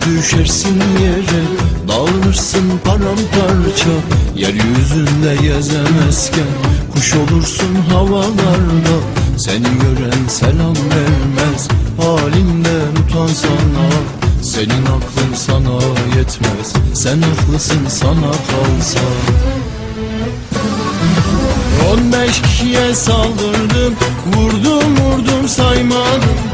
düşersin yere Dağılırsın paramparça. Yeryüzünde gezemezken Kuş olursun havalarda. Seni gören selam vermez Halinden utansana Senin aklın sana yetmez Sen haklısın sana kalsa. On beş kişiye saldırdım Vurdum vurdum saymadım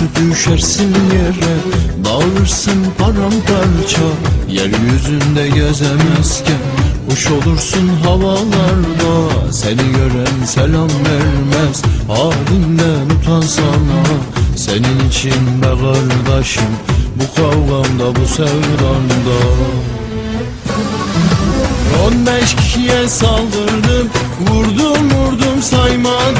Yüzüstü düşersin yere Dağılırsın paramparça Yeryüzünde gezemezken Kuş olursun havalarda. Seni gören selam vermez Halinden utansana Senin için be kardeşim Bu kavgamda bu sevdamda On beş kişiye saldırdım Vurdum vurdum saymadım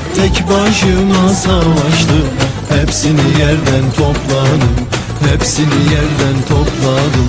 Tek başıma savaştım. Hepsini yerden topladım. Hepsini yerden topladım.